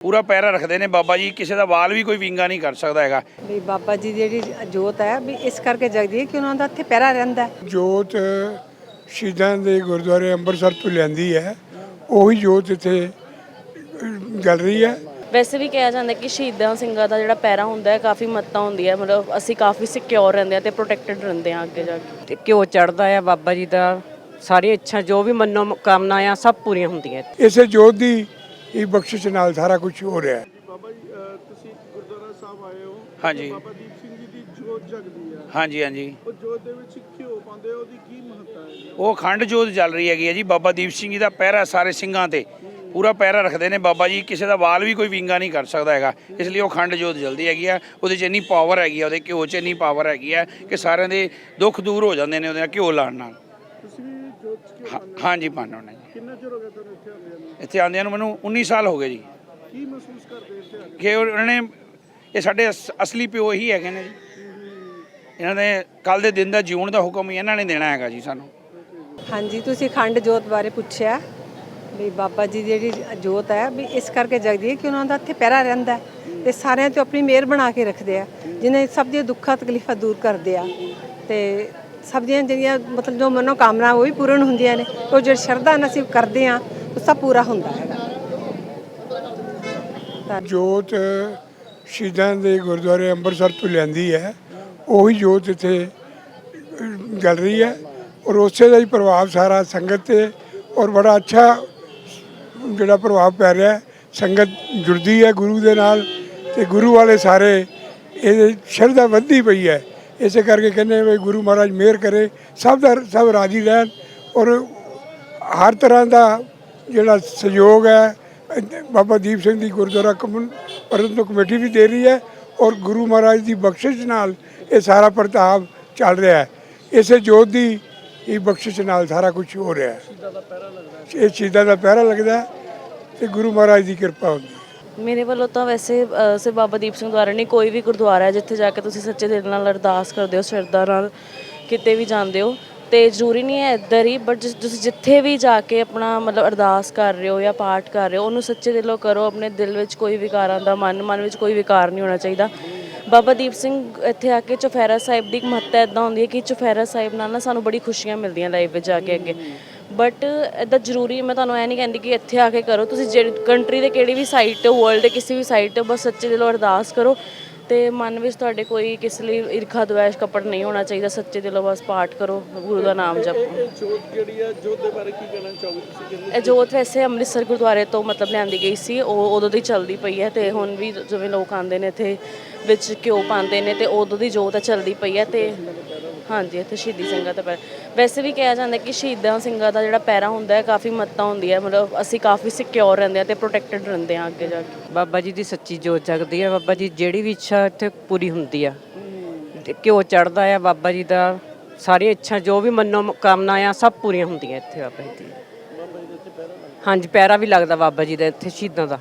ਪੂਰਾ ਪੈਰਾ ਰੱਖਦੇ ਨੇ ਬਾਬਾ ਜੀ ਕਿਸੇ ਦਾ ਵਾਲ ਵੀ ਕੋਈ ਵਿੰਗਾ ਨਹੀਂ ਕਰ ਸਕਦਾ ਹੈਗਾ। ਵੀ ਬਾਬਾ ਜੀ ਦੀ ਜਿਹੜੀ ਜੋਤ ਹੈ ਵੀ ਇਸ ਕਰਕੇ ਜਗਦੀ ਹੈ ਕਿ ਉਹਨਾਂ ਦਾ ਇੱਥੇ ਪਹਿਰਾ ਰਹਿੰਦਾ ਹੈ। ਜੋਤ ਸ਼ਹੀਦਾਂ ਦੇ ਗੁਰਦੁਆਰੇ ਅੰਮ੍ਰਿਤਸਰ ਤੋਂ ਲਿਆਂਦੀ ਹੈ। ਉਹੀ ਜੋਤ ਇੱਥੇ ਅਹ, ਜਲ ਰਹੀ ਹੈ। ਵੈਸੇ ਵੀ ਕਿਹਾ ਜਾਂਦਾ ਕਿ ਸ਼ਹੀਦਾਂ ਸਿੰਘਾਂ ਦਾ ਜਿਹੜਾ ਪੈਰਾ ਹੁੰਦਾ ਹੈ ਕਾਫੀ ਮਹੱਤਤਾ ਹੁੰਦੀ ਹੈ ਮਤਲਬ ਅਸੀਂ ਕਾਫੀ ਸਿਕਿਉਰ ਰਹਿੰਦੇ ਆ ਤੇ ਪ੍ਰੋਟੈਕਟਡ ਰਹਿੰਦੇ ਆ ਅੱਗੇ ਜਾ ਕੇ। ਤੇ ਘਿਓ ਚੜਦਾ ਆ ਬਾਬਾ ਜੀ ਦਾ ਸਾਰੀ ਇੱਛਾ ਜੋ ਵੀ ਮਨੋ ਕਾਮਨਾ ਆ ਸਭ ਪੂਰੀਆਂ ਹੁੰਦੀਆਂ ਇੱਥੇ। ਇਸੇ ਜੋਤ ਦੀ ਹੀ ਬਖਸ਼ਿਸ਼ ਨਾਲ ਸਾਰਾ ਕੁਝ ਹੋ ਰਿਹਾ ਹੈ। ਬਾਬਾ ਜੀ ਅਹ ਤੁਸੀਂ ਗੁਰਦੁਆਰਾ ਸਾਹਿਬ ਆਏ ਹੋ ਹਾਂਜੀ। ਬਾਬਾ ਦੀਪ ਸਿੰਘ ਜੀ ਦੀ ਜੋਤ ਜਗਦੀ ਹੈ। ਹਾਂਜੀ ਹਾਂਜੀ। ਉਹ ਜੋਤ ਦੇ ਵਿੱਚ ਘਿਓ ਪਾਉਂਦੇ ਆ ਉਹਦੀ ਕੀ ਮਹੱਤਤਾ ਹੈ? ਉਹ ਅਖੰਡ ਜੋਤ ਚੱਲ ਰਹੀ ਹੈਗੀ ਹੈ ਜੀ ਬਾਬਾ ਦੀਪ ਸਿੰਘ ਜੀ ਦਾ ਪਹਿਰਾ ਸਾਰੇ ਸਿੰਘਾਂ ਤੇ। ਪੂਰਾ ਪਹਿਰਾ ਰੱਖਦੇ ਨੇ ਬਾਬਾ ਜੀ ਕਿਸੇ ਦਾ ਵਾਲ ਵੀ ਕੋਈ ਵਿੰਗਾ ਨਹੀਂ ਕਰ ਸਕਦਾ ਹੈਗਾ। ਇਸ ਲਈ ਉਹ ਅਖੰਡ ਜੋਤ ਜਲਦੀ ਹੈਗੀ ਆ ਉਹਦੇ 'ਚ ਇੰਨੀ ਪਾਵਰ ਹੈਗੀ ਆ ਉਹਦੇ ਘਿਓ 'ਚ ਇੰਨੀ ਪਾਵਰ ਹੈਗੀ ਆ ਕਿ ਸਾਰਿਆਂ ਦੇ ਦੁੱਖ ਦੂਰ ਹੋ ਜਾਂਦੇ ਨੇ ਉਹਦੇ ਨਾਲ ਘਿਓ ਲਾਉਣ ਨਾਲ। ਤੁਸੀਂ ਵੀ ਹਾਂ- ਹਾਂਜੀ ਪਾਣਾ ਉਹਨੇ ਜੀ। ਹੋ? ਕਿੰਨਾ ਚਿਰ ਹੋ ਗਿਆ ਤੁਹਾਨੂੰ ਇੱਥੇ ਆਉਂਦਿਆਂ ਨੂੰ? ਇੱਥੇ ਆਉਂਦਿਆਂ ਨੂੰ ਮੈਨੂੰ 19 ਸਾਲ ਹੋ ਗਏ ਜੀ। ਕੀ ਮਹਿਸੂਸ ਕਰਦੇ ਇੱਥੇ ਆ ਕੇ? ਕਿ ਉਹਨਾਂ ਨੇ ਇਹ ਸਾਡੇ ਅਸ- ਅਸਲੀ ਪਿਓ ਹੀ ਹੈਗੇ ਨੇ ਜੀ। ਇਹਨਾਂ ਦੇ ਕੱਲ ਦੇ ਦਿਨ ਦਾ ਜਿਉਣ ਦਾ ਹੁਕਮ ਹੀ ਇਹਨਾਂ ਨੇ ਦੇਣਾ ਹੈਗਾ ਜੀ ਸਾਨੂੰ। ਹਾਂਜੀ ਤੁਸੀਂ ਅਖੰਡ ਜੋਤ ਬਾਰੇ ਪੁੱਛਿਆ ਵੀ ਬਾਬਾ ਜੀ ਦੀ ਜਿਹੜੀ ਜੋਤ ਹੈ ਵੀ ਇਸ ਕਰਕੇ ਜਗਦੀ ਹੈ ਕਿ ਉਹਨਾਂ ਦਾ ਇੱਥੇ ਪਹਿਰਾ ਰਹਿੰਦਾ ਹੈ ਤੇ ਸਾਰਿਆਂ ਤੋਂ ਆਪਣੀ ਮਿਹਰ ਬਣਾ ਕੇ ਰੱਖਦੇ ਆ ਜਿਨ੍ਹਾਂ ਸਭ ਦੀਆਂ ਦੁੱਖਾਂ ਤਕਲੀਫਾਂ ਦੂਰ ਕਰਦੇ ਆ। ਤੇ ਸਭ ਦੀਆਂ ਜਿਹੜੀਆਂ ਮਤਲਬ ਜੋ ਮਨੋ ਕਾਮਨਾ ਉਹ ਵੀ ਪੂਰਨ ਹੁੰਦੀਆਂ ਨੇ, ਉਹ ਜਿਹੜੀ ਸ਼ਰਧਾ ਨਾਲ ਅਸੀਂ ਕਰਦੇ ਆ ਉਹ ਸਭ ਪੂਰਾ ਹੁੰਦਾ ਹੈਗਾ। ਜੋਤ ਸ਼ਹੀਦਾਂ ਦੇ ਗੁਰਦੁਆਰੇ ਅੰਮ੍ਰਿਤਸਰ ਤੋਂ ਲਿਆਂਦੀ ਹੈ। ਉਹੀ ਜੋਤ ਇੱਥੇ ਜਲ ਰਹੀ ਹੈ ਔਰ ਉਸੇ ਦਾ ਹੀ ਪ੍ਰਭਾਵ ਸਾਰਾ ਸੰਗਤ ਤੇ ਔਰ ਬੜਾ ਅੱਛਾ ਜਿਹੜਾ ਪ੍ਰਭਾਵ ਪੈ ਰਿਹਾ ਸੰਗਤ ਜੁੜਦੀ ਹੈ ਗੁਰੂ ਦੇ ਨਾਲ ਤੇ ਗੁਰੂ ਵਾਲੇ ਸਾਰੇ ਇਹ ਸ਼ਰਧਾ ਵੱਧਦੀ ਪਈ ਹੈ। ਇਸੇ ਕਰਕੇ ਕਹਿੰਦੇ ਵੀ ਗੁਰੂ ਮਹਾਰਾਜ ਮਿਹਰ ਕਰੇ, ਸਭ ਦਾ ਸਭ ਰਾਜੀ ਰਹਿਣ ਔਰ ਹਰ ਤਰ੍ਹਾਂ ਦਾ ਜਿਹੜਾ ਸਹਿਯੋਗ ਹੈ, ਬਾਬਾ ਦੀਪ ਸਿੰਘ ਦੀ ਗੁਰਦੁਆਰਾ ਕਮਨ ਪ੍ਰਬੰਧਕ ਕਮੇਟੀ ਵੀ ਦੇ ਰਹੀ ਹੈ ਔਰ ਗੁਰੂ ਮਹਾਰਾਜ ਦੀ ਬਖਸ਼ਿਸ਼ ਨਾਲ ਇਹ ਸਾਰਾ ਪ੍ਰਤਾਪ ਚੱਲ ਰਿਹਾ ਹੈ। ਇਸੇ ਜੋਤ ਦੀ ਹੀ ਬਖਸ਼ਿਸ਼ ਨਾਲ ਸਾਰਾ ਕੁਝ ਹੋ ਰਿਹਾ ਹੈ। ਇਹ ਸ਼ਹੀਦਾਂ ਦਾ ਪਹਿਰਾ ਲੱਗਦਾ ਹੈ ਤੇ ਗੁਰੂ ਮਹਾਰਾਜ ਦੀ ਕਿਰਪਾ ਹੁੰਦੀ ਹੈ। ਮੇਰੇ ਵੱਲੋਂ ਤਾਂ ਵੈਸੇ ਅ, ਸਿਰ ਬਾਬਾ ਦੀਪ ਸਿੰਘ ਦੁਆਰਾ ਨਹੀਂ ਕੋਈ ਵੀ ਗੁਰਦੁਆਰਾ ਹੈ ਜਿੱਥੇ ਜਾ ਕੇ ਤੁਸੀਂ ਸੱਚੇ ਦਿਲ ਨਾਲ ਅਰਦਾਸ ਕਰਦੇ ਹੋ ਸ਼ਰਧਾ ਨਾਲ ਕਿਤੇ ਵੀ ਜਾਂਦੇ ਹੋ ਤੇ ਜ਼ਰੂਰੀ ਨਹੀਂ ਹੈ ਇੱਧਰ ਹੀ ਬਟ ਤੁਸੀਂ ਜਿੱਥੇ ਵੀ ਜਾ ਕੇ ਆਪਣਾ ਮਤਲਬ ਅਰਦਾਸ ਕਰ ਰਹੇ ਹੋ ਜਾਂ ਪਾਠ ਕਰ ਰਹੇ ਹੋ ਉਹਨੂੰ ਸੱਚੇ ਦਿਲੋਂ ਕਰੋ ਆਪਣੇ ਦਿਲ ਵਿੱਚ ਕੋਈ ਵਿਕਾਰਾਂ ਦਾ ਮਨ ਮਨ ਵਿੱਚ ਕੋਈ ਵਿਕਾਰ ਨਹੀਂ ਹੋਣਾ ਚਾਹੀਦਾ। ਬਾਬਾ ਦੀਪ ਸਿੰਘ ਇੱਥੇ ਆ ਕੇ ਚੁਫੈਰਾ ਸਾਹਿਬ ਦੀ ਇੱਕ ਮਹੱਤਤਾ ਇਦਾਂ ਹੁੰਦੀ ਹੈ ਕਿ ਚੁਫੈਰਾ ਸਾਹਿਬ ਨਾਲ ਨਾ ਸਾਨੂੰ ਬੜੀ ਖੁਸ਼ੀਆਂ ਮਿਲਦੀਆਂ ਲਾਈਫ ਵਿੱਚ ਜਾ ਕੇ ਅੱਗੇ। ਬਟ ਇਦਾਂ ਜ਼ਰੂਰੀ ਮੈਂ ਤੁਹਾਨੂੰ ਇਹ ਨਹੀਂ ਕਹਿੰਦੀ ਕਿ ਇੱਥੇ ਆ ਕੇ ਕਰੋ। ਤੁਸੀਂ ਜਿਹੜੀ ਕੰਟਰੀ ਦੇ ਕਿਹੜੀ ਵੀ ਸਾਈਟ ਤੇ ਵਰਲਡ ਦੇ ਕਿਸੇ ਵੀ ਸਾਈਟ ਤੇ ਬਸ ਸੱਚੇ ਦਿਲੋਂ ਅਰਦਾਸ ਕਰੋ। ਤੇ ਮਨ ਵਿੱਚ ਤੁਹਾਡੇ ਕੋਈ ਕਿਸ ਲਈ ਈਰਖਾ ਦਵੈਸ਼ ਕਪਟ ਨਹੀਂ ਹੋਣਾ ਚਾਹੀਦਾ। ਸੱਚੇ ਦਿਲੋਂ ਬਸ ਪਾਠ ਕਰੋ ਗੁਰੂ ਦਾ ਨਾਮ ਜਪੋ। ਜੋਤ ਜਿਹੜੀ ਆ? ਜੋਤ ਦੇ ਬਾਰੇ ਕੀ ਕਹਿਣਾ ਚਾਹੋਗੇ ਤੁਸੀਂ? ਕਹਿੰਦੇ ਇਹ ਜੋਤ ਵੈਸੇ ਅੰਮ੍ਰਿਤਸਰ ਗੁਰਦੁਆਰੇ ਤੋਂ ਮਤਲਬ ਲਿਆਂਦੀ ਗਈ ਸੀ। ਉਹ ਉਦੋਂ ਦੀ ਚੱਲਦੀ ਪਈ ਹੈ ਤੇ ਹੁਣ ਵੀ ਜਿਵੇਂ ਲੋਕ ਆਉਂਦੇ ਨੇ ਇੱਥੇ ਵਿੱਚ ਘਿਓ ਪਾਉਂਦੇ ਨੇ ਤੇ ਉਦੋਂ ਦੀ ਜੋਤ ਚੱਲਦੀ ਪਈ ਹੈ ਤੇ ਹਾਂਜੀ, ਇੱਥੇ ਸ਼ਹੀਦੀ ਸਿੰਘਾਂ ਦਾ ਪੈਰ। ਵੈਸੇ ਵੀ ਕਿਹਾ ਜਾਂਦਾ ਕਿ ਸ਼ਹੀਦਾਂ ਸਿੰਘਾਂ ਦਾ ਜਿਹੜਾ ਪੈਰਾ ਹੁੰਦਾ ਹੈ, ਕਾਫੀ ਮਹੱਤਤਾ ਹੁੰਦੀ ਹੈ। ਮਤਲਬ ਅਸੀਂ ਕਾਫੀ ਸਿਕਿਉਰ ਰਹਿੰਦੇ ਆ ਤੇ ਪ੍ਰੋਟੈਕਟਡ ਰਹਿੰਦੇ ਆ ਅੱਗੇ ਜਾ ਕੇ। ਬਾਬਾ ਜੀ ਦੀ ਸੱਚੀ ਜੋਤ ਜਗਦੀ ਹੈ। ਬਾਬਾ ਜੀ, ਜਿਹੜੀ ਵੀ ਇੱਛਾ ਇੱਥੇ ਪੂਰੀ ਹੁੰਦੀ ਆ। ਤੇ ਘਿਓ ਚੜਦਾ ਆ, ਬਾਬਾ ਜੀ ਦਾ ਸਾਰੀ ਇੱਛਾ, ਜੋ ਵੀ ਮਨੋ ਕਾਮਨਾ ਆ, ਸਭ ਪੂਰੀਆਂ ਹੁੰਦੀਆਂ ਇੱਥੇ ਬਾਬਾ ਜੀ ਦੀ ਹਾਂਜੀ, ਪੈਰਾ ਵੀ ਲੱਗਦਾ ਬਾਬਾ ਜੀ ਦਾ ਇੱਥੇ ਸ਼ਹੀਦਾਂ ਦਾ।